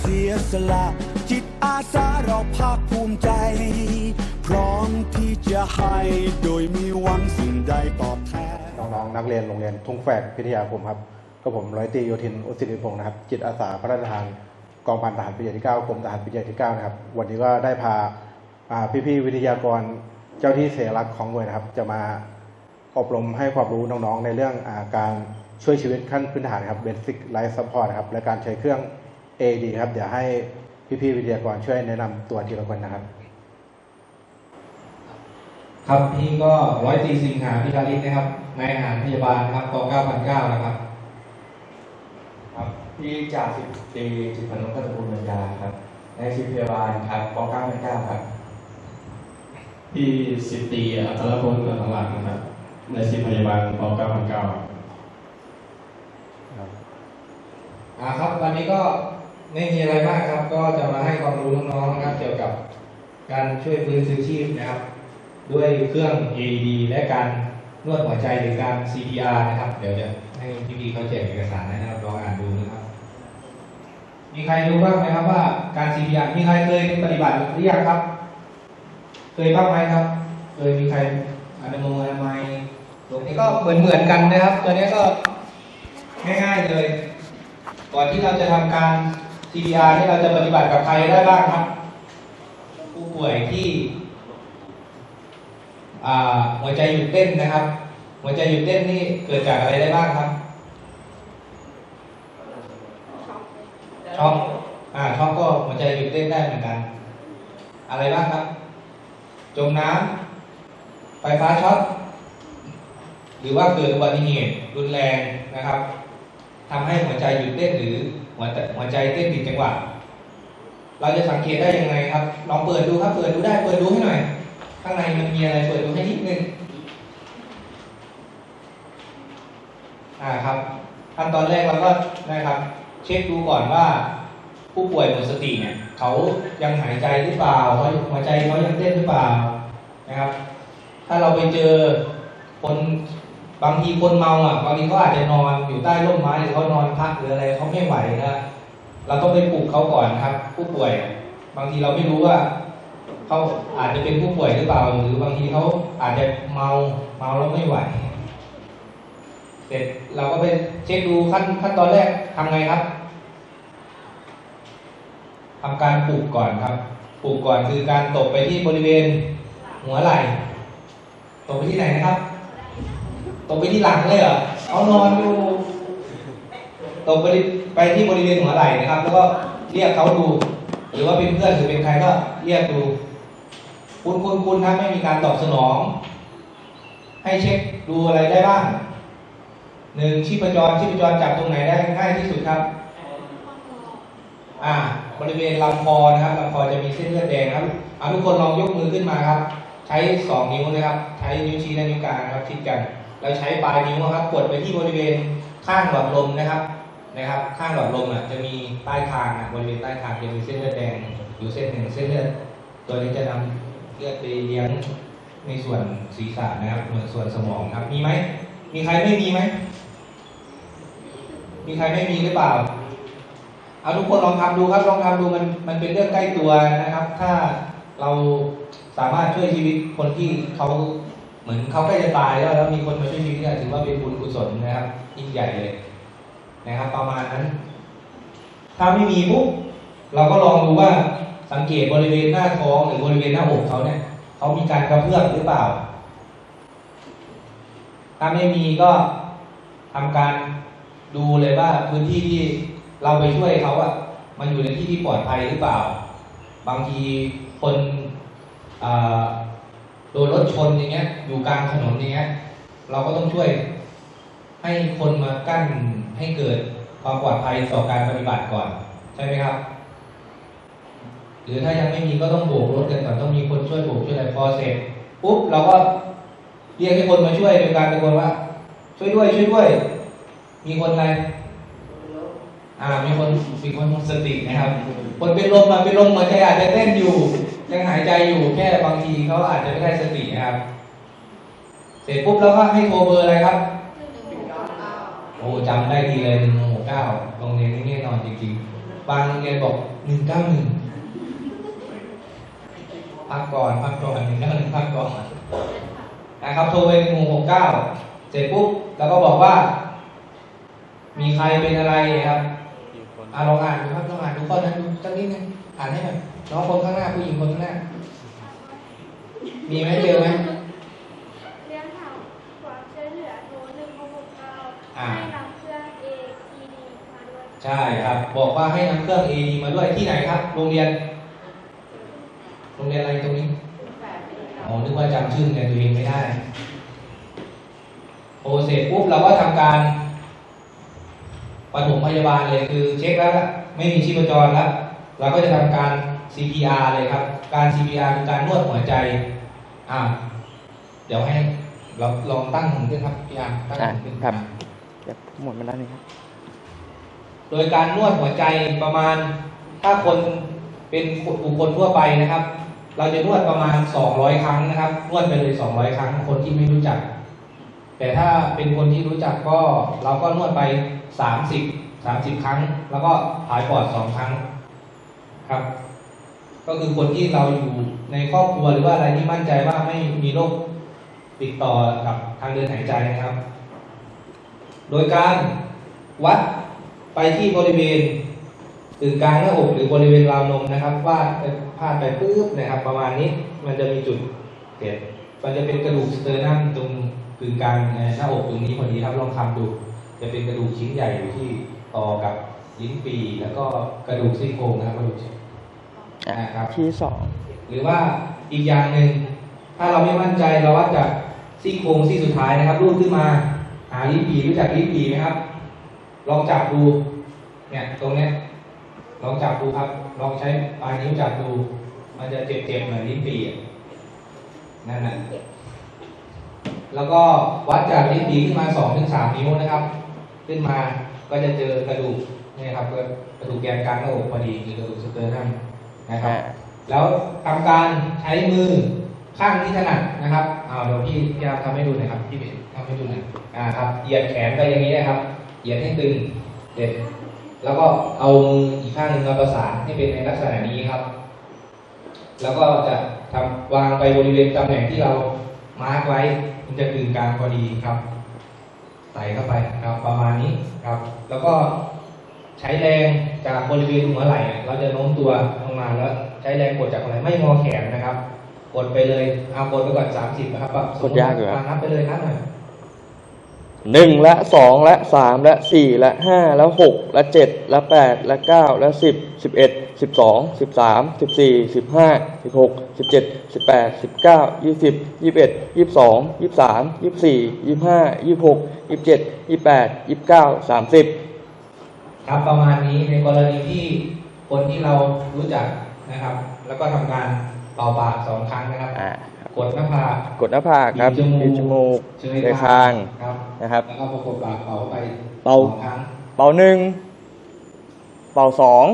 เสียสละ จิตอาสาเราภาคภูมิใจ พร้อมที่จะให้โดยมีหวังสิ่งใดตอบแทนน้องๆนักเรียนโรงเรียนทุ่งแฝกพิทยาคมครับก็ผมร้อยตรีโยธินอุสิริพงศ์นะครับ จิตอาสาพระราชทานกองพันทหารปีที่9กรมทหารปีที่9นะครับ วันนี้ก็ได้พาอ่าพี่ๆวิทยากรเจ้าที่เสยหลักของหน่วยนะครับ จะมาอบรมให้ความรู้น้องๆ ในเรื่องอาการช่วยชีวิตขั้นพื้นฐานครับ Basic Life Support นะครับ และการใช้เครื่อง AD ครับ เดี๋ยวให้พี่ๆวิทยากรช่วยแนะนำตัวทีละคนนะครับ ครับนี่ก็ร้อยตรีสิงหาพิธาริศนะครับนายอาหารพยาบาลนะครับก9,900นะครับครับพี่จ่าสิบตรีจิตรพนุพัฒนบุญญญาครับในชีพพยาบาลครับป .9 ครับที่สิบตีอัตราพลอัตลักษณ์นะครับในสิบพยาบาลป .9,900 อ่าครับวันนี้ก็ ไม่มีอะไรมากครับ ก็จะมาให้ความรู้น้องๆนะครับ เกี่ยวกับการช่วยฟื้นคืนชีพนะครับ ด้วยเครื่อง AED และการนวดหัวใจหรือการ CPR นะครับ เดี๋ยวจะให้พี่ๆเขาแจกเอกสารให้นะครับลองอ่านดูนะครับ มีใครรู้บ้างไหมครับว่าการ CPR มีใครเคยปฏิบัติหรือยังครับ เคยบ้างไหมครับ เคยมีใครอนุโมทนาไหมตรงนี้ก็เหมือนเหมือนๆกันนะครับ ตัวนี้ก็ง่ายๆเลย ก่อนที่เราจะทำการ CPR ที่เราจะปฏิบัติกับใครได้บ้างครับ ผู้ป่วยที่อ่าหัวใจหยุดเต้นนะครับ หัวใจหยุดเต้นนี่เกิดจากอะไรได้บ้างครับช็อกอ่าช็อกก็หัวใจหยุดเต้นได้เหมือนกัน อะไรบ้างครับ จมน้ำไฟฟ้าช็อต หรือว่าเกิดอุบัติเหตุรุนแรงนะครับทำให้หัวใจหยุดเต้นหรือ หัวใจหัวใจเต้นผิดจังหวะเราจะสังเกตได้ยังไงครับ ลองเปิดดูครับ เปิดดูได้ เปิดดูให้หน่อย ข้างในมันมีอะไร เปิดดูให้นิดนึง อ่าครับ ขั้นตอนแรกเราก็นะครับ เช็คดูก่อนว่า ผู้ป่วยหมดสติเนี่ยเขายังหายใจหรือเปล่าเขาหัวใจเขายังเต้นหรือเปล่านะครับ ถ้าเราไปเจอคน บางทีคนเมาอะบางทีเขาอาจจะนอนอยู่ใต้ร่มไม้หรือเขานอนพักหรืออะไรเขาไม่ไหวนะเราต้องไปปลุกเขาก่อนครับ ผู้ป่วย บางทีเราไม่รู้ว่าเขาอาจจะเป็นผู้ป่วยหรือเปล่า หรือบางทีเขาอาจจะเมาเมาแล้วไม่ไหว เสร็จเราก็ไปเช็คดูขั้นขั้นตอนแรกทำไงครับทำการปลูกก่อนครับปลูกก่อนคือการตบไปที่บริเวณหัวไหล่ตบไปที่ไหนนะครับ ตบไปที่หลังเลยเหรอเอานอนอยู่ตบไปไปที่บริเวณหัวไหล่นะครับ แล้วก็เรียกเขาดู หรือว่าเป็นเพื่อนหรือเป็นใครก็เรียกดู คุณคุณคุณถ้าไม่มีการตอบสนอง ให้เช็คดูอะไรได้บ้างหนึ่งชีพจรชีพจรจับตรงไหนได้ง่ายที่สุดครับ อ่า บริเวณลำคอนะครับลำคอจะมีเส้นเลือดแดงครับเอาทุกคนลองยกมือขึ้นมาครับ ใช้สองนิ้วนะครับ ใช้นิ้วชี้และนิ้วกลางครับชิดกัน แล้วใช้ปลายนิ้วครับกดไปที่บริเวณข้างหลอดลมนะครับนะครับ ข้างหลอดลมอะจะมีใต้คางอะบริเวณใต้คางจะมีเส้นเลือดแดงอยู่เส้นหนึ่งเส้นเลือดตัวนี้จะนำเลือดไปเลี้ยงในส่วนศีรษะนะครับเหมือนส่วนสมองครับมีไหมมีใครไม่มีไหมมีใครไม่มีหรือเปล่าเอาทุกคนลองทำดูครับลองทำดูมันมันเป็นเรื่องใกล้ตัวนะครับ ถ้าเราสามารถช่วยชีวิตคนที่เขา เหมือนเขาใกล้จะตายแล้วแล้วมีคนมาช่วยชีวิตเนี่ยถือว่าเป็นบุญกุศลนะครับยิ่งใหญ่เลยนะครับ ประมาณนั้น ถ้าไม่มีปุ๊บเราก็ลองดูว่าสังเกตบริเวณหน้าท้องหรือบริเวณหน้าอกเขาเนี่ยเขามีการกระเพื่อมหรือเปล่า ถ้าไม่มีก็ทำการดูเลยว่าพื้นที่ที่เราไปช่วยเขาอะมันอยู่ในที่ที่ปลอดภัยหรือเปล่า บางทีคนอ่า โดนรถชนอย่างเงี้ย อยู่กลางถนนอย่างเงี้ย เราก็ต้องช่วย ให้คนมากั้นให้เกิดความปลอดภัยต่อการปฏิบัติก่อน ใช่ไหมครับ หรือถ้ายังไม่มีก็ต้องโบกรถกันก่อนต้องมีคนช่วยโบกช่วยอะไรพอเสร็จปุ๊บเราก็เรียกให้คนมาช่วยโดยการตะโกนว่า ช่วยด้วย ช่วยด้วย มีคนอะไรอ่ามีคนมีคนหมดสตินะครับ คนเป็นลมมาเป็นลมหัวใจอาจจะเต้นอยู่ ยังหายใจอยู่แค่บางทีเขาอาจจะไม่ได้สตินะครับ เสร็จปุ๊บแล้วก็ให้โทรเบอร์อะไรครับโอ้จำได้ทีเลยหนึ่งหกเก้าโรงเรียนนี้แน่นอนจริงๆบางโรงเรียนบอกหนึ่งเก้าหนึ่งพักก่อนพักก่อนหนึ่งเก้าหนึ่งพักก่อนนะครับโทรไปหนึ่งหกเก้าเสร็จปุ๊บแล้วก็บอกว่า มีใครเป็นอะไรนะครับอ่าลองอ่านดูครับลองอ่านดูข้อนั้นดูสักนิดนึงอ่านให้หน่อย น้องคนข้างหน้าผู้หญิงคนข้างหน้า มีไหมเจอไหมเรื่องถามความช่วยเหลือโทรหนึ่งหกหกเก้าอ่าให้นำเครื่อง AED มาด้วย ใช่ครับ บอกว่าให้นำเครื่อง AED มาด้วยที่ไหนครับ โรงเรียน โรงเรียนอะไรตรงนี้อ๋อนึกว่าจำชื่อโรงเรียนตัวเองไม่ได้โอเสร็จปุ๊บเราก็ทำการปฐมพยาบาลเลยคือเช็คแล้วละไม่มีชีพจรแล้ว เราก็จะทำการ CPR เลยครับ การ CPR คือการนวดหัวใจ อ่า เดี๋ยวให้เราลองตั้งหุ่นขึ้นครับพี่อาร์ตั้งหุ่นขึ้นอ่าครับเดี๋ยวหมดมาด้านนี้ครับ โดยการนวดหัวใจประมาณ ถ้าคนเป็นบุคคลทั่วไปนะครับ เราจะนวดประมาณ 200 ครั้งนะครับ นวดไปเลย 200 ครั้งคนที่ไม่รู้จัก แต่ถ้าเป็นคนที่รู้จักก็เราก็นวดไป 30 30 ครั้ง แล้วก็ผายปอด 2 ครั้งครับ ก็คือคนที่เราอยู่ในครอบครัวหรือว่าอะไรที่มั่นใจว่าไม่มีโรคติดต่อกับทางเดินหายใจนะครับ โดยการวัดไปที่บริเวณกึ่งกลางหน้าอกหรือบริเวณราวนมนะครับว่าพาดไปปุ๊บนะครับ ประมาณนี้มันจะมีจุดเกิดมันจะเป็นกระดูกสเตอร์นัมตรงกึ่งกลางหน้าอกตรงนี้พอดีครับลองทำดูจะเป็นกระดูกชิ้นใหญ่อยู่ที่ต่อกับลิ้นปีแล้วก็กระดูกซี่โครงนะครับกระดูก นะครับที่สองหรือว่าอีกอย่างหนึ่งถ้าเราไม่มั่นใจเราวัดจากซี่โครงซี่สุดท้ายนะครับ รูปขึ้นมาหาลิ้นปีรู้จักลิ้นปีไหมครับ ลองจับดูเนี่ยตรงเนี้ยลองจับดูครับ ลองใช้ปลายนิ้วจับดู มันจะเจ็บๆเหมือนลิ้นปีอะนั่นน่ะแล้วก็วัดจากลิ้นปีขึ้นมาสองถึงสามนิ้วนะครับ ขึ้นมาก็จะเจอกระดูกเนี่ยครับกระดูกแกนกลางหน้าอกพอดีคือกระดูกสเตอร์นัม นะครับแล้วทำการใช้มือข้างที่ถนัดนะครับเอาเดี๋ยวพี่พยายามทำให้ดูหน่อยครับพี่ทำให้ดูหน่อยอ่าครับเหยียดแขนไปอย่างนี้นะครับเหยียดให้ตึงเด็ดแล้วก็เอามืออีกข้างหนึ่งมาประสานให้เป็นในลักษณะนี้ครับ แล้วก็จะทำวางไปบริเวณตำแหน่งที่เรามาร์กไว้ มันจะกึ่งกลางพอดีครับใส่เข้าไปครับประมาณนี้ครับ แล้วก็ใช้แรงจากบริเวณหัวไหล่อะเราจะโน้มตัวลง มาแล้วใช้แรงกดจากอะไรไม่งอแขนนะครับกดไปเลยเอากดไปก่อนสามสิบนะครับกดยากอยู่ครับนับไปเลยนับหน่อยหนึ่งและสองและสามและสี่และห้าและหกและเจ็ดและแปดและเก้าและสิบสิบเอ็ดสิบสองสิบสามสิบสี่สิบห้าสิบหกสิบเจ็ดสิบแปดสิบเก้ายี่สิบยี่สิบเอ็ดยี่สิบสองยี่สิบสามยี่สิบสี่ยี่สิบห้ายี่สิบหกยี่สิบเจ็ดยี่สิบแปดยี่สิบเก้าสามสิบครับประมาณนี้ในกรณีที่ คนที่เรารู้จักนะครับ แล้วก็ทำการเป่าปากสองครั้งนะครับอ่ากดหน้าผากกดหน้าผากครับบีบจมูกบีบจมูกเชยเลยคางครับนะครับแล้วก็ประกบปากเป่าเข้าไปเป่าสองครั้งเป่าหนึ่งเป่าสอง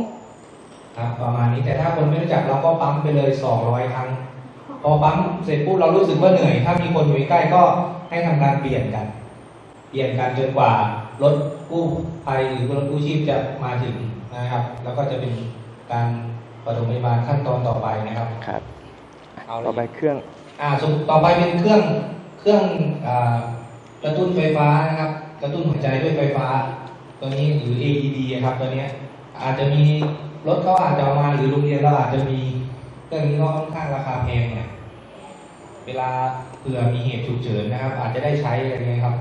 ครับประมาณนี้แต่ถ้าคนไม่รู้จักเราก็ปั๊มไปเลยสองร้อยครั้ง พอปั๊มเสร็จปุ๊บเรารู้สึกว่าเหนื่อย ถ้ามีคนอยู่ใกล้ๆก็ให้ทำการเปลี่ยนกัน เปลี่ยนกันจนกว่ารถกู้ภัยหรือรถกู้ชีพจะมาถึง นะครับ แล้วก็จะเป็นการปฐมพยาบาลขั้นตอนต่อไปนะครับครับเอาเลยต่อไปเครื่องอ่าสุดต่อไปเป็นเครื่องเครื่องอ่ากระตุ้นไฟฟ้านะครับกระตุ้นหัวใจด้วยไฟฟ้า ตัวนี้หรือ AED ครับตัวเนี้ยอาจจะมีรถเขาอาจจะเอามาหรือโรงเรียนเราอาจจะมีเครื่องนี้ก็ค่อนข้างราคาแพงเนี่ยเวลาเผื่อมีเหตุฉุกเฉินนะครับ อาจจะได้ใช้อะไรเงี้ยครับ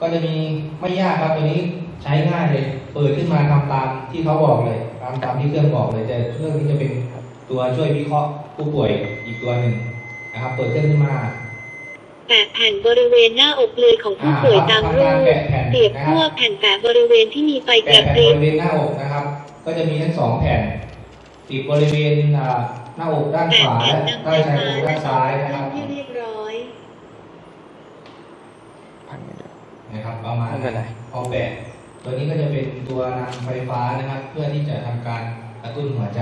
ก็จะมีไม่ยากครับตัวนี้ใช้ง่ายเลย เปิดขึ้นมาทำตามที่เขาบอกเลยตามตามที่เครื่องบอกเลยแต่เครื่องนี้จะเป็นตัวช่วยวิเคราะห์ผู้ป่วยอีกตัวหนึ่งนะครับ เปิดเครื่องขึ้นมาแปะแผ่นบริเวณหน้าอกเลยของผู้ป่วยตามรูปแปะแผ่นเปรียบนะครับพวกแผ่นแปะบริเวณที่มีไฟกแปะระแผ่นพริบบริเวณหน้าอกนะครับ ก็จะมีทั้งสองแผ่นติดบริเวณอ่าหน้าอกด้านแปะขวาแผ่นและนำไฟใต้ชายฟ้าโครงและด้านต่อซ้ายไปนะครับให้เรียบร้อยพันกันเดียวนะครับประมาณไม่เป็นไรพอแปะ ตัวนี้ก็จะเป็นตัวนำไฟฟ้านะครับ เพื่อที่จะทำการกระตุ้นหัวใจ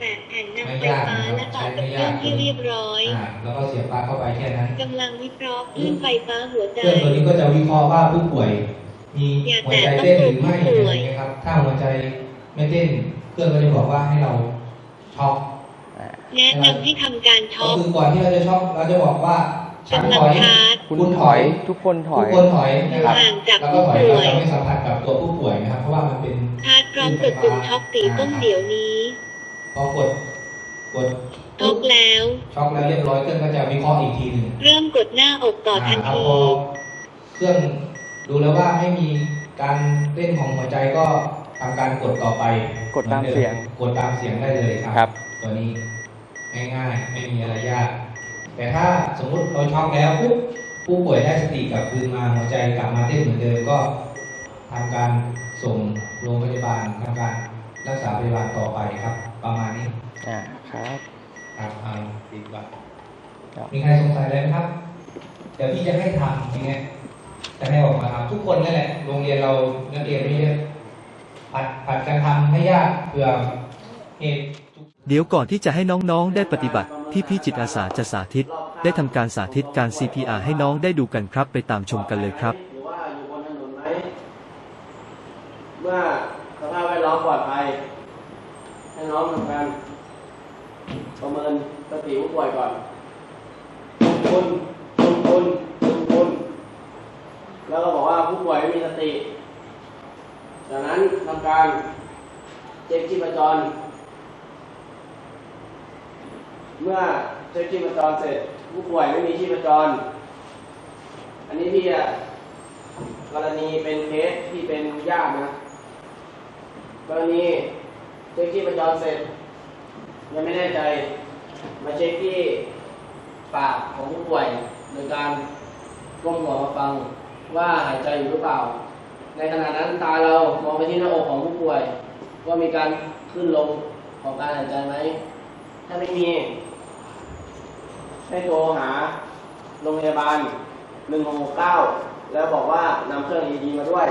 แปะแผ่นนำไฟฟ้าและต่อกับเครื่องให้เรียบร้อยอ่าแล้วก็เสียบปลั๊กเข้าไปแค่นั้นกำลังวิเคราะห์คลื่นไฟฟ้าหัวใจเครื่องตัวนี้ก็จะวิเคราะห์ว่าผู้ป่วย มีหัวใจเต้นหรือไม่อะไรอย่างเงี้ยครับ ถ้าหัวใจไม่เต้นเครื่องก็จะบอกว่าให้เราช็อกแนะนำให้ทำการก็ช็อปคือก่อนที่เราจะช็อกเราจะบอกว่า ฉันกำลัถงอยชาร์จคุณถอยทุกคนถทุอกยคนถอยนะครับห่างจากแล้วก็ถอยผู้ป่เราวยจะไม่สัมผัสกับตัวผู้ป่วยนะครับ เพราะว่ามันเป็นชาร์จพร้อมกดปุ่มช็อปสีส้มเดี๋ยวนี้พอกดกดช็อกแล้วช็อกแล้วเรียบร้อยเครื่องก็จะวิเคราะห์อีกทีหนึ่งเริ่มกดหน้าอกต่อทันอ่าครับทีพอเครื่องดูแล้วว่าไม่มีการเต้นของหัวใจก็ทำการกดต่อไป กดตามเสียง กดตามเสียงได้เลยครับครับตัวนี้ง่ายๆไม่มีอะไรยาก แต่ถ้าสมมุติเราช็อกแล้วปุ๊บผู้ป่วยได้สติกลับคืนมาหัวใจกลับมาเต้นเหมือนเดิมก็ทำการส่งโรงพยาบาลทำการรักษาพยาบาลต่อไปครับ ประมาณนี้อ่าครับครับเอาดีกว่าครับมีใครสงสัยอะไรไหมครับ เดี๋ยวพี่จะให้ทำอย่างเงี้ยจะให้ออกมาทำทุกคนนั่นแหละโรงเรียนเรานักเรียนไม่เยอะผัดผัดกันทำให้ยากเผื่อเหตุเดี๋ยวก่อนที่จะให้น้องๆได้ปฏิบัติ ที่พี่จิตอาสาจะสาธิต ได้ทำการสาธิตการ CPR ให้น้องได้ดูกันครับ ไปตามชมกันเลยครับหรือว่าอยู่บนถนนไหมเมื่อสภาพแวดล้อมปลอดภัยให้น้องทำการประเมินสติผู้ป่วยก่อนคุณคุณคุณคุณคุณแล้วก็บอกว่าผู้ป่วยไม่มีสติ จากนั้นทำการเช็คชีพจร เมื่อเช็คชีพจรเสร็จ ผู้ป่วยไม่มีชีพจร อันนี้พี่อะกรณีเป็นเคสที่เป็นญาตินะ กรณีเช็คที่ประจรเสร็จ ยังไม่แน่ใจ มาเช็คที่ปากของผู้ป่วยโดยการก้มหัวมาฟังว่าหายใจอยู่หรือเปล่า ในขณะนั้นตาเรามองไปที่หน้าอกของผู้ป่วย ว่ามีการขึ้นลงของการหายใจไหม ถ้าไม่มี ให้โทรหาโรงพยาบาล 1669 แล้วบอกว่านำเครื่อง ED มาด้วย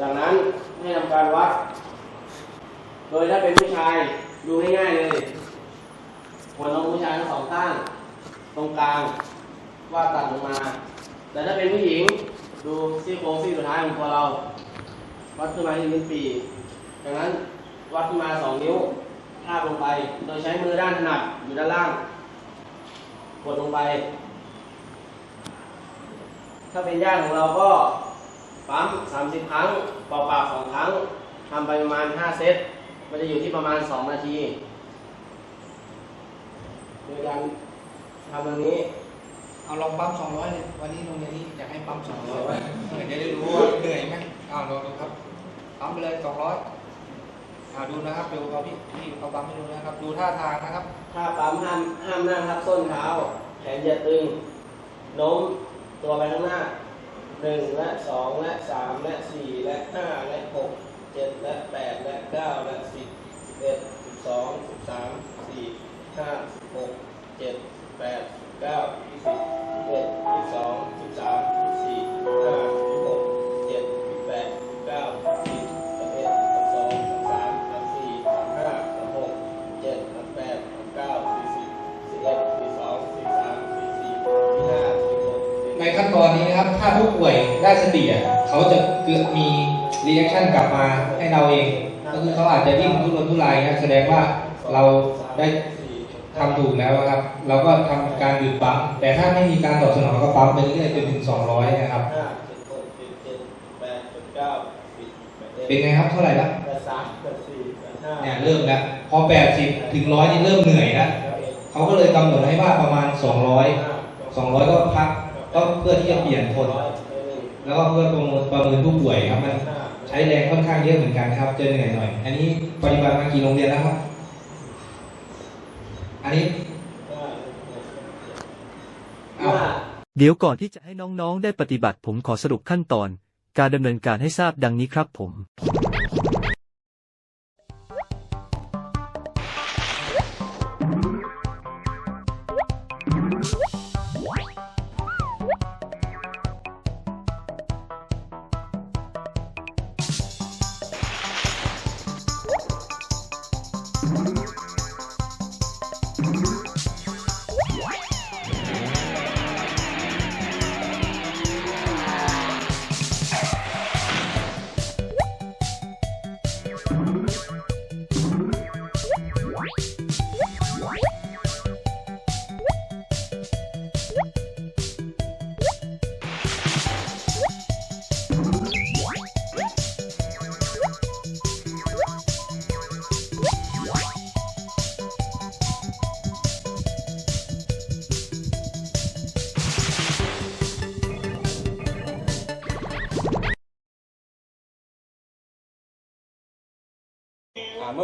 จากนั้นให้ทำการวัด โดยถ้าเป็นผู้ชายดูง่ายๆเลยหัวนมผู้ชายทั้งสองข้าง ตรงกลางว่าตัดลงมา แต่ถ้าเป็นผู้หญิงดูซี่โครงซี่สุดท้ายของตัวเรา วัดขึ้นมาที่ลิ้นปีจากนั้นวัดขึ้นมาสองนิ้วทาบลงไป โดยใช้มือด้านถนัดอยู่ด้านล่าง กดลงไป ถ้าเป็นย่างของเราก็ปั๊ม 30 ครั้งเป่าปากสองครั้งทำไปประมาณ 5 เซต มันจะอยู่ที่ประมาณ 2 นาทีโดยการทำแบบนี้ เอาลองปั๊ม200เลยวันนี้ลงเรียนนี้อยากให้ปั๊ม200เดี๋ยวได้รู้ว่าเหนื่อยไหมอ้าวลองดูครับปั๊มไปเลย200 เาดูนะครับดูเขาพี่พี่เขาปั๊มให้ดูนะครับ ดูท่าทางนะครับ ถ้าปั๊มห้ามห้ามนั่งครับส้นเท้า แขนอย่าตึงโน้มตัวไปข้างหน้าหนึ่งและสองและสามและสี่และห้าและหกเจ็ดและแปดและเก้าและสิบสิบเอ็ดสิบสองสิบสามสี่ห้าหกเจ็ดแปดเก้าสิบสิบเอ็ดสิบสองสิบสามสิบสี่ห้า ขั้นตอนนี้นะครับ ถ้าผู้ป่วยได้สติอะเขาจะเกิดมีรีแอคชั่นกลับมาให้เราเอง ก็คือเขาอาจจะดิ้นทุรนทุรายนะแสดงว่าเราได้ทำถูกแล้วนะครับ เราก็ทำการหยุดปั๊ม แต่ถ้าไม่มีการตอบสนองก็ปั๊มไปเรื่อยๆจนถึง 200 นะครับห้าเจ็ดหกเจ็ดเจ็ดแปดเจ็ดเก้าสิบแปดเป็เอ็นดไงครับเท่าไหร่ละแปดสามแปดสี่แปดห้าเนี่ยเริ่มแล้ว พอ 80 ถึง 100 นี่เริ่มเหนื่อยแล้วแปดเอ็ดเขาก็เลยกำหนดให้ว่าประมาณ 200 200 ก็พัก ก็เพื่อที่จะเปลี่ยนคน แล้วก็เพื่อประเมินประเมินผู้ป่วยครับมันใช้แรงค่อนข้างเยอะเหมือนกันครับเจะเหนื่อยหน่อย อันนี้ปฏิบัติมากี่โรงเรียนแล้วครับ อันนี้เดี๋ยวก่อนที่จะให้น้องๆ ได้ปฏิบัติผมขอสรุปขั้นตอน การดำเนินการให้ทราบดังนี้ครับผม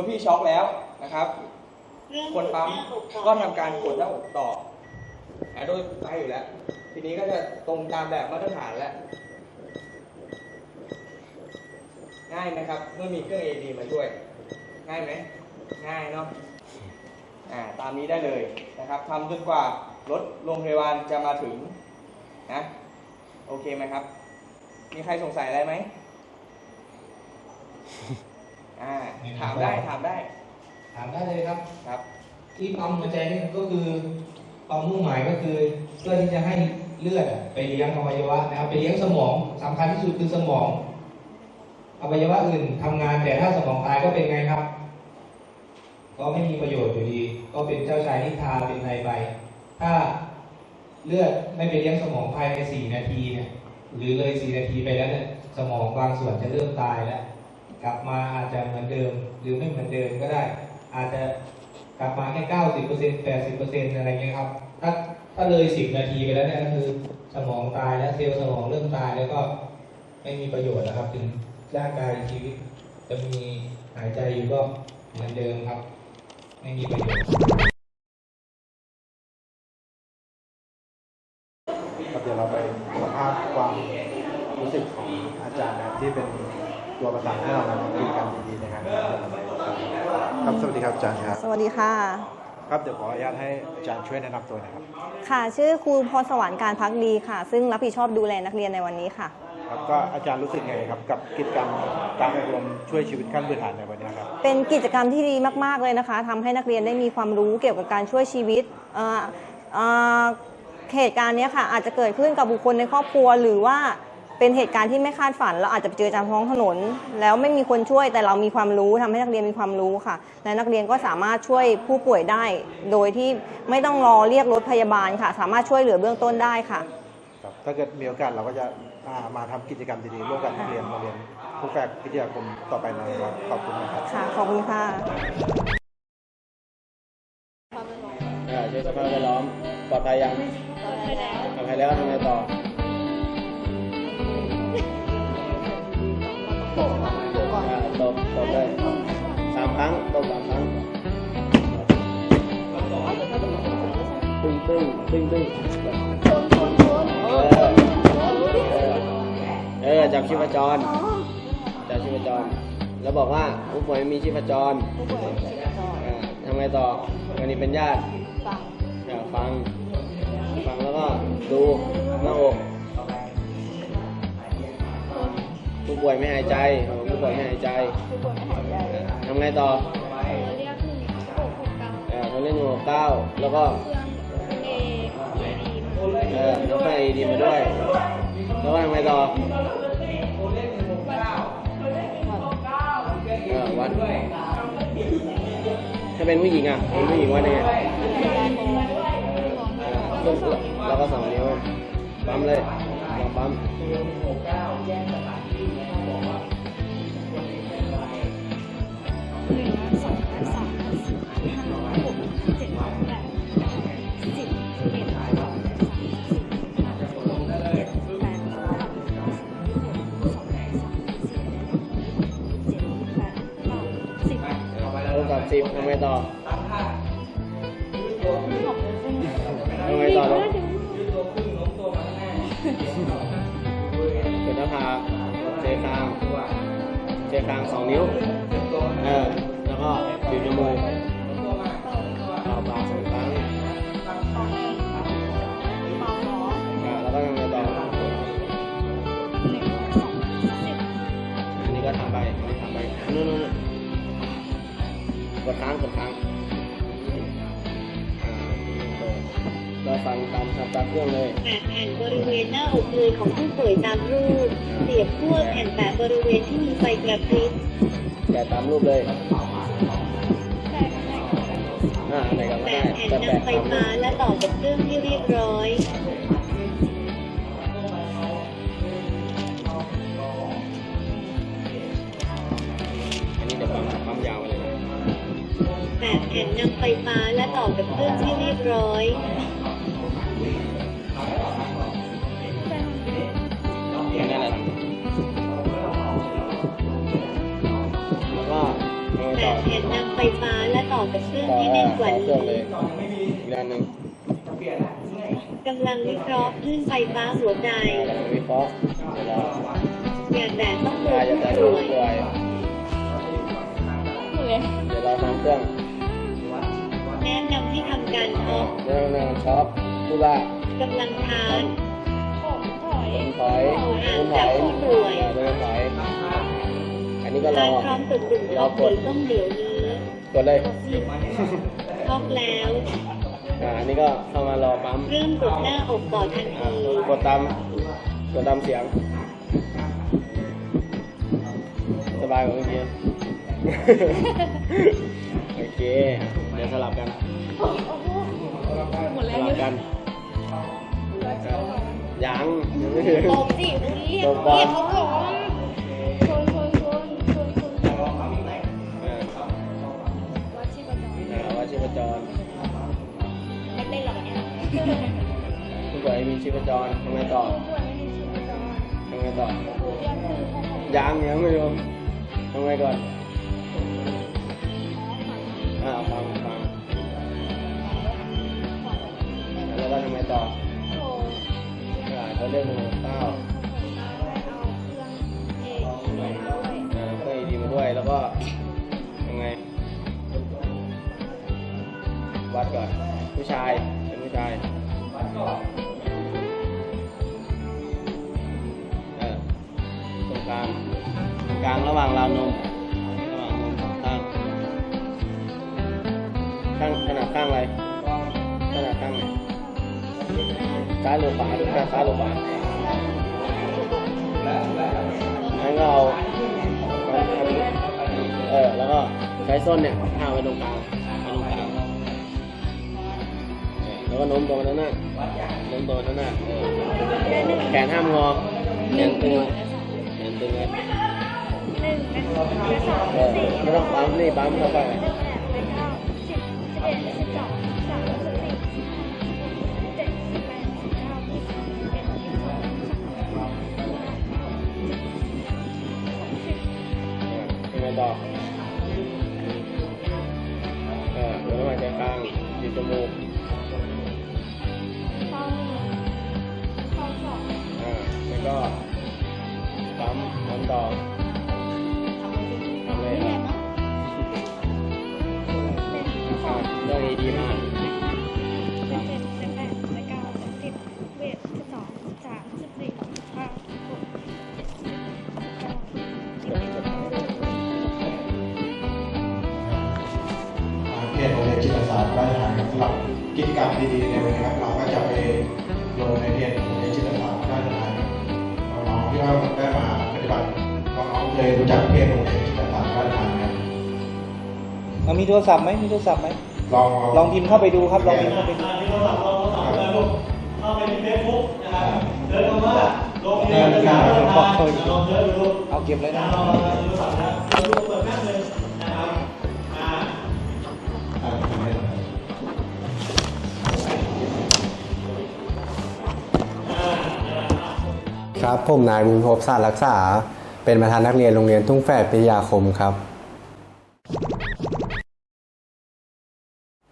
าเมื่อพี่ช็อกแล้วนะครับเรื่องคนปั๊มหน้าอกต่อก็ทำการกดหน้าอกต่ออ่าโดยไปอยู่แล้ว ทีนี้ก็จะตรงตามแบบมาตรฐานแล้ว ง่ายไหมครับ เมื่อมีเครื่อง AED มาช่วย ง่ายไหม ง่ายเนาะอ่าตามนี้ได้เลยนะครับทำจนกว่ารถโรงพยาบาลจะมาถึงนะโอเคไหมครับ มีใครสงสัยอะไรไหม อ่าถามได้ถามได้ถามได้เลยครับ ครับ ที่ปั๊มหัวใจนี่ก็คือความมุ่งหมายก็คือเพื่อที่จะให้เลือดอะไปเลี้ยงอวัยวะนะครับไปเลี้ยงสมองสำคัญที่สุดคือสมองอวัยวะอื่นทำงานแต่ถ้าสมองตายก็เป็นไงครับ ก็ไม่มีประโยชน์อยู่ดี ก็เป็นเจ้าชายนิทราเป็นไทยไป ถ้าเลือดไม่ไปเลี้ยงสมองภายในสี่นาทีเนี่ยหรือเลยสี่นาทีไปแล้วเนี่ยสมองบางส่วนจะเริ่มตายแล้ว กลับมาอาจจะเหมือนเดิม หรือไม่เหมือนเดิมก็ได้ อาจจะกลับมาแค่เก้าสิบเปอร์เซ็นต์แปดสิบเปอร์เซ็นต์อะไรเงี้ยครับ ถ้าถ้าเลยสิบนาทีไปแล้วเนี่ยก็คือสมองตายแล้วเซลล์สมองเริ่มตายแล้วก็ไม่มีประโยชน์นะครับ ถึงร่างกายชีวิต จะมีหายใจอยู่ก็เหมือนเดิมครับ ไม่มีประโยชน์ ครับเดี๋ยวเราไปสัมภาษณ์ความรู้สึกของอาจารย์นะครับที่เป็นตัวประสานให้เราในกิจกรรมดีๆนะครับครับสวัสดีครับ อาจารย์ครับ สวัสดีค่ะ ครับเดี๋ยวขออนุญาตให้อาจารย์ช่วยแนะนำตัวหนะครับ ค่ะ ชื่อครูพรสวรรค์การพักดีค่ะ ซึ่งรับผิดชอบดูแลนักเรียนในวันนี้ค่ะ ครับก็อาจารย์รู้สึกไงครับ กับกิจกรรมการอบรมช่วยชีวิตขั้นพื้นฐานในวันนี้ครับ เป็นกิจกรรมที่ดีมาก ๆ เลยนะคะทำให้นักเรียนได้มีความรู้เกี่ยวกับการช่วยชีวิตเอ่อเอ่อเหตุการณ์เนี้ยค่ะ อาจจะเกิดขึ้นกับบุคคลในครอบครัว หรือว่า เป็นเหตุการณ์ที่ไม่คาดฝัน เราอาจจะไปเจอตามท้องถนน แล้วไม่มีคนช่วยแต่เรามีความรู้ทำให้นักเรียนมีความรู้ค่ะ และนักเรียนก็สามารถช่วยผู้ป่วยได้ โดยที่ไม่ต้องรอเรียกรถพยาบาลค่ะ สามารถช่วยเหลือเบื้องต้นได้ค่ะครับถ้าเกิดมีโอกาสเราก็จะอ่ามาทำกิจกรรมดีๆร่วมกับนักเรียนโรงเรียนผู้แฝกวิทยาคมต่อไปนะครับขอบคุณนะครับค่ะขอบคุณค่ะอ่าช่วยสภาพแวดล้อมปลอดภัยยังปลอดภัยแล้วปลอดภัยแล้วทำไงต่อ อ่าตบตบเลยสามครั้งตบสามครั้งตึ้งตึ้งตึ้งตึ้งเออเออเออจับชีพจรจับชีพจร แล้วบอกว่าผู้ป่วยไม่มีชีพจรอ่าทำไงต่อวันนี้เป็นญาติอยากฟัง ฟังแล้วก็ดูหน้าอก ผู้ป่วยไม่หายใจอ๋อผู้ป่วยไม่หายใจเออทำไงต่อเรียกหนึ่งหกหกเก้าเออเขาเล่นหนึ่งหกเก้าแล้วก็เครื่องเอเอดีเออแล้วก็ไอดีมาด้วยแล้วก็ทำไงต่อเออวัดถ้าเป็นผู้หญิงอะเป็นผู้หญิงวัดยังไงเออแล้วก็สองนิ้วปั๊มเลยลองปั๊ม ลงกับสิบทำไงต่อทำไงต่อลูกเปิดหน้าผากเจคางเจคางสองนิ้ว เออ แล้วก็บีบจมูกเป่าปากสองครั้งอ่าแล้วก็ทำไงต่ออันนี้ก็ทำไปอันนี้ทำไปนู่นนู่นนู่นกดค้างกดค้างอ่าเราฟังตามทำตามเครื่องเลย แปะแผ่นบริเวณหน้าอกเลยของผู้ป่วยตามรูปเสียบขั้วแผ่นแปะบริเวณที่มีไฟกระพริบ แกะตามรูปเลยอ่าไหนกันก็แปะได้แผ่นแต่แปะนำไฟตามรูฟ้าปและต่อกับเครื่องให้เรียบร้อย อันนี้เดี๋ยวปั๊มปั๊มยาวไปเลยนะ แปะแผ่นนำไฟฟ้าและต่อกับเครื่องให้เรียบร้อย แล้วก็เอาแปะต่อแผ่นอกับเครื่องให้แน่นกว่านี้อีกด้านหนึ่งเปลี่ยนนะง่ายกำลังวิเคราะห์คลื่นไฟฟ้าหัวใจเราวิเคราะห์เดี๋ยวเราอยากแดดต้องโดนจะผู้แต่งป่วยเดี๋ยวเราทำเครื่องแนะนำให้ทำการออกเรื่องนึงช็อปทุล่ากำลังทานถอยห่างจากผู้ป่วยเดินถอย อันนี้ก็รทาอนพร้อมกดปุ่มออกหรือต้องเดี๋ยวนี้ กดเลยออกแล้ว อ่าอันนี้ก็เข้ามารอปั๊ม เริ่มกดหน้าอกต่อทันอ่าที กดตาม กดตามเสียง สบายกว่าเมื่อกี้ โอเค เดี๋ยวสลับกัน สลับกัน ยังยังไม่ถึงตบสิคุณเรียกตบก่อน จรไม่เต้นหรอกอันเนี่ยผู้ป่วยมีชีพจรทำไงต่อผู้ป่วยไม่มีชีพจรทำไงต่อเรียกคือของยังยังไม่รวมทำไงก่อนอ่าฟังฟังแล้วก็ทำไงต่อโทรอ่าเขาเรียกหนึ่งเก้าเอา ผู้ชาย เป็นผู้ชาย เออ ตรงกลาง ตรงกลางระหว่างราวนม ระหว่างนมสองข้าง ข้างขนาดข้างอะไรขนาดข้างไหนซ้ายหรือขวาหรือข้างซ้ายหรือขวางั้นก็เอาเออ แล้วก็ใช้ส้นเนี่ยห้าไว้ตรงกลาง ก็โน้มตัวมาด้านหน้าโน้มตัวมาด้านหน้าเออแขนห้ามงอแขนตึงไว้แขนตึงไว้หนึ่งและสองเออไม่ต้องปั๊มนี่ปั๊มค่อยๆไปและเก้าสิบสิบเอ็ดสิบสองสิบสามสิบสี่สิบเจ็ดสิบแปดสิบเก้ายี่สิบยี่สิบเอ็ดยี่สิบสองยี่สิบสามยี่สิบสี่ยังไงต่อเออเดี๋ยวต้องหายใจกลางบีบจมูก ก็ปั๊มปั๊มต่อทำเลยครับได้ดีมากเจ็ดสิบแปดสิบเก้าสิบสิบเอ็ดสิบสองสิบสามสิบสี่สิบห้าหกเจ็ดสิบแปดสิบเก้าสิบสิบเอ็ดสิบสองเพจโรงเรียนจิตอาสาราชทานสำหรับกิจกรรมดีๆในวันนี้ครับเราก็จะไปลงในเพจโรงเรียน น้องๆที่ว่าได้มาปฏิบัติน้องๆเคยรู้จักเพจโรงเรียนจิตอาสาราชทานไหมเอามีโทรศัพท์ไหมมีโทรศัพท์ไหมลองลองพิมพ์เข้าไปดูครับลองพิมพ์เข้าไปดูเดินการเอาเก็บเลยนะ ผมนายบุญภพศาสตร์รักษา เป็นประธานนักเรียนโรงเรียนทุ่งแฝดพิยาคมครับ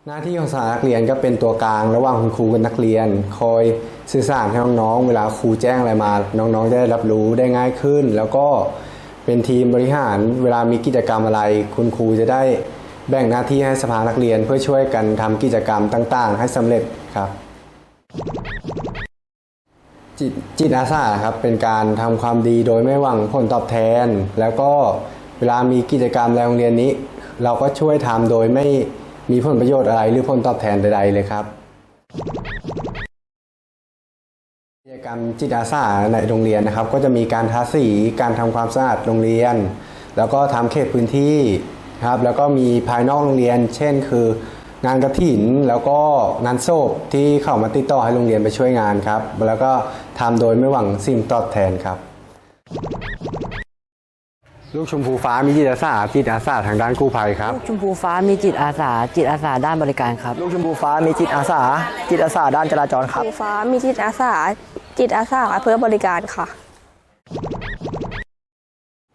หน้าที่ของสานนักเรียนก็เป็นตัวกลางระหว่างคุณครูกับนักเรียน คอยสื่อสารให้น้องๆ เวลาครูแจ้งอะไรมา น้องๆ จะได้รับรู้ได้ง่ายขึ้น แล้วก็เป็นทีมบริหารเวลามีกิจกรรมอะไร คุณครูจะได้แบ่งหน้าที่ให้สภานักเรียนเพื่อช่วยกันทำกิจกรรมต่าง ๆ ให้สำเร็จครับ จิตจิตอาสาครับเป็นการทำความดีโดยไม่หวังผลตอบแทน แล้วก็เวลามีกิจกรรมในโรงเรียนนี้ เราก็ช่วยทำโดยไม่มีผลประโยชน์อะไรหรือผลตอบแทนใด ๆ เลยครับกิจกรรมจิตอาสาในโรงเรียนนะครับ ก็จะมีการทาสีการทำความสะอาดโรงเรียน แล้วก็ทำเขตพื้นที่ครับแล้วก็มีภายนอกโรงเรียน เช่น คือ งานกระถินแล้วก็งานโศพที่เข้ามาติดต่อให้โรงเรียนไปช่วยงานครับ แล้วก็ทำโดยไม่หวังสิ่งตอบแทนครับ ลูกชมพูฟ้ามีจิตอาสาจิตอาสาทางด้านกู้ภัยครับ ลูกชมพูฟ้ามีจิตอาสา จิตอาสาด้านบริการครับ ลูกชมพูฟ้ามีจิตอาสา จิตอาสาด้านจราจรครับสีฟ้ามีจิตอาสา จิตอาสาเพื่อบริการค่ะ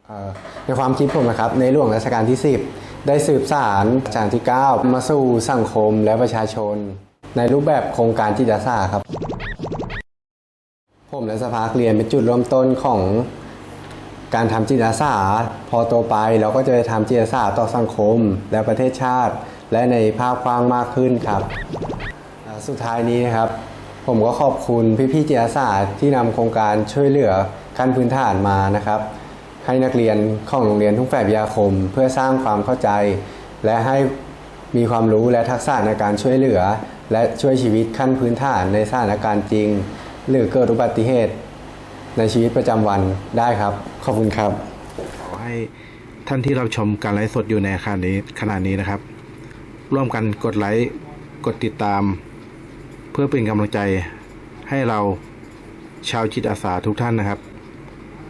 เอ่อในความคิดผมนะครับในหลวงรัชกาลที่ 10 ได้สืบสารจารที่ 9 มาสู่สังคมและประชาชน ในรูปแบบโครงการจิตอาสาครับ ผมและสภาเรียนเป็นจุดเริ่มต้นของการทำจิตอาสาพอโตไปเราก็จะไปทำจิตอาสาต่อสังคม และประเทศชาติ และในภาพกว้างมากขึ้นครับ สุดท้ายนี้นะครับ ผมก็ขอบคุณพี่ๆจิตอาสาที่นำโครงการช่วยเหลือขั้นพื้นฐานมานะครับ ให้นักเรียนของโรงเรียนทุ่งแฝกยาคม เพื่อสร้างความเข้าใจ และให้มีความรู้และทักษะในการช่วยเหลือ และช่วยชีวิตขั้นพื้นฐานในสถานการณ์จริง หรือเกิดอุบัติเหตุในชีวิตประจำวันได้ครับ ขอบคุณครับ ขอให้ท่านที่รับชมการไลฟ์สดอยู่ในขณะนี้ขณะนี้นะครับ ร่วมกันกดไลค์กดติดตาม เพื่อเป็นกำลังใจให้เราชาวจิตอาสาทุกท่านนะครับ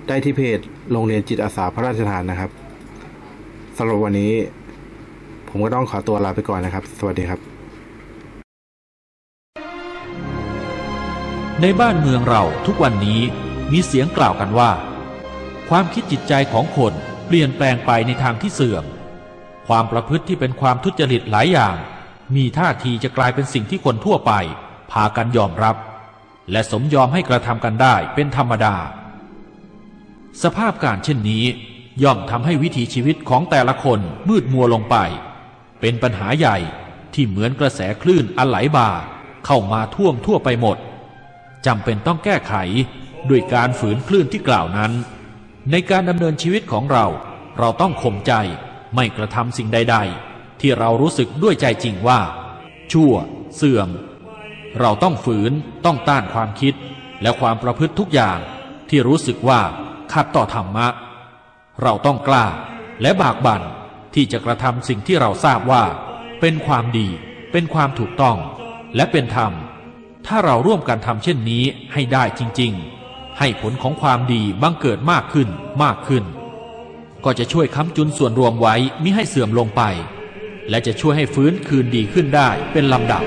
ได้ที่เพจโรงเรียนจิตอาสาพระราชทานนะครับสำหรับวันนี้ ผมก็ต้องขอตัวลาไปก่อนนะครับ สวัสดีครับ ในบ้านเมืองเราทุกวันนี้มีเสียงกล่าวกันว่า ความคิดจิตใจของคนเปลี่ยนแปลงไปในทางที่เสื่อม ความประพฤติที่เป็นความทุจริตหลายอย่าง มีท่าทีจะกลายเป็นสิ่งที่คนทั่วไป พากันยอมรับ และสมยอมให้กระทำกันได้เป็นธรรมดา สภาพการเช่นนี้ ย่อมทำให้วิถีชีวิตของแต่ละคนมืดมัวลงไป เป็นปัญหาใหญ่ที่เหมือนกระแสคลื่นอันไหลบ่าเข้ามาท่วมทั่วไปหมดจำเป็นต้องแก้ไขด้วยการฝืนคลื่นที่กล่าวนั้น ในการดำเนินชีวิตของเรา เราต้องข่มใจไม่กระทำสิ่งใด ๆ ที่เรารู้สึกด้วยใจจริงว่า ชั่ว เสื่อม เราต้องฝืนต้องต้านความคิด และความประพฤติทุกอย่างที่รู้สึกว่า ขัดต่อธรรมะ เราต้องกล้าและบากบั่นที่จะกระทำสิ่งที่เราทราบว่า เป็นความดี เป็นความถูกต้องและเป็นธรรม ถ้าเราร่วมกันทำเช่นนี้ให้ได้จริง ๆ ให้ผลของความดีบังเกิดมากขึ้นมากขึ้น ก็จะช่วยค้ำจุนส่วนรวมไว้มิให้เสื่อมลงไป และจะช่วยให้ฟื้นคืนดีขึ้นได้เป็นลำดับ